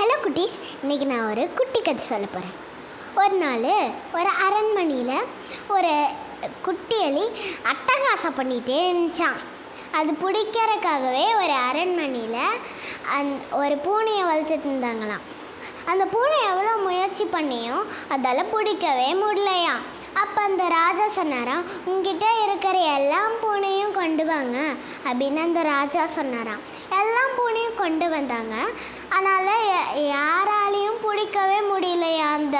Hello குட்டீஸ். இன்றைக்கி நான் ஒரு குட்டி கதை சொல்ல போகிறேன் ஒரு நாள் ஒரு அரண்மனையில் ஒரு குட்டி எலி அட்டகாசம் பண்ணிகிட்டே இருந்துச்சான் அது பிடிக்கிறதுக்காகவே ஒரு அரண்மனையில் அந் ஒரு பூனையை வளர்த்துட்டு இருந்தாங்களாம். அந்த பூனை எவ்வளோ முயற்சி பண்ணியும் அதால் பிடிக்கவே முடியலையா அப்போ அந்த ராஜா சொன்னாராம் உங்ககிட்ட இருக்கிற எல்லா பூனையும் கொண்டு வாங்க. அப்படின்னு அந்த ராஜா சொன்னாராம். எல்லா வந்தாங்க அதனால் யாராலையும் பிடிக்கவே முடியலையா அந்த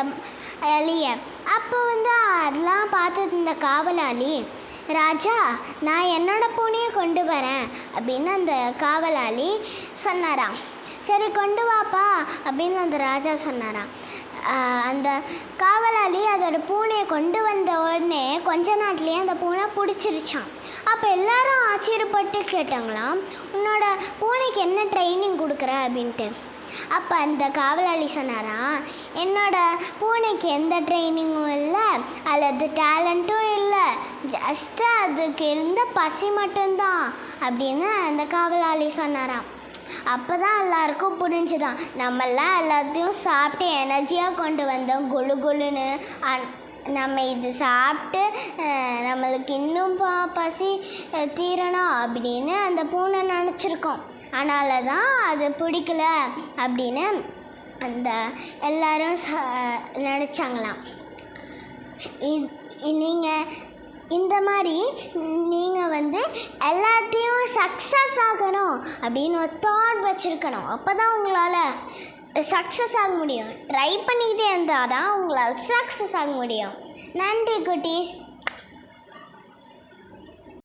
எலியை? அப்போ வந்து அதெல்லாம் பார்த்துட்டு இருந்த காவலாளி ராஜா நான் என்னோட பூனையை கொண்டு வரேன். அப்படின்னு அந்த காவலாளி சொன்னாராம். சரி கொண்டு வாப்பா. அப்படின்னு அந்த ராஜா சொன்னாராம். அந்த காவலாளி அதோட பூனையை கொண்டு வந்த உடனே கொஞ்ச நாட்டிலேயே அந்த பூனை பிடிச்சிருச்சான் அப்போ எல்லாரும் ஆச்சரியப்பட்டு கேட்டாங்களாம் உன்னோட பூனைக்கு என்ன ட்ரைனிங் கொடுக்குற? அப்படின்ட்டு. அப்போ அந்த காவலாளி சொன்னாராம் என்னோட பூனைக்கு எந்த ட்ரைனிங்கும் இல்லை அல்லது டேலண்ட்டும் இல்லை ஜஸ்ட்டு அதுக்கு இருந்த பசி மட்டும்தான் அப்படின்னு அந்த காவலாளி சொன்னாராம். அப்போ தான் எல்லாருக்கும் புரிஞ்சுதான் நம்மெல்லாம் எல்லாத்தையும் சாப்பிட்டு எனர்ஜியாக கொண்டு வந்தோம். குழு குழுன்னு நம்ம இது சாப்பிட்டு நம்மளுக்கு இன்னும் ப பசி தீரணும் அப்படின்னு அந்த பூனை நினச்சிருக்கோம். அதனால தான் அது பிடிக்கல அப்படின்னு அந்த எல்லாரும் ச நினச்சாங்களாம். நீங்கள் இந்த மாதிரி நீங்கள் வந்து எல்லாத்தையும் சக்ஸஸ் ஆகணும் அப்படின்னு ஒரு தாட் வச்சுருக்கணும். அப்போ தான் உங்களால் சக்ஸஸ் ஆக முடியும். ட்ரை பண்ணிக்கிட்டே இருந்தால் தான் உங்களால் சக்ஸஸ் ஆக முடியும். நன்றி குட்டீஸ்.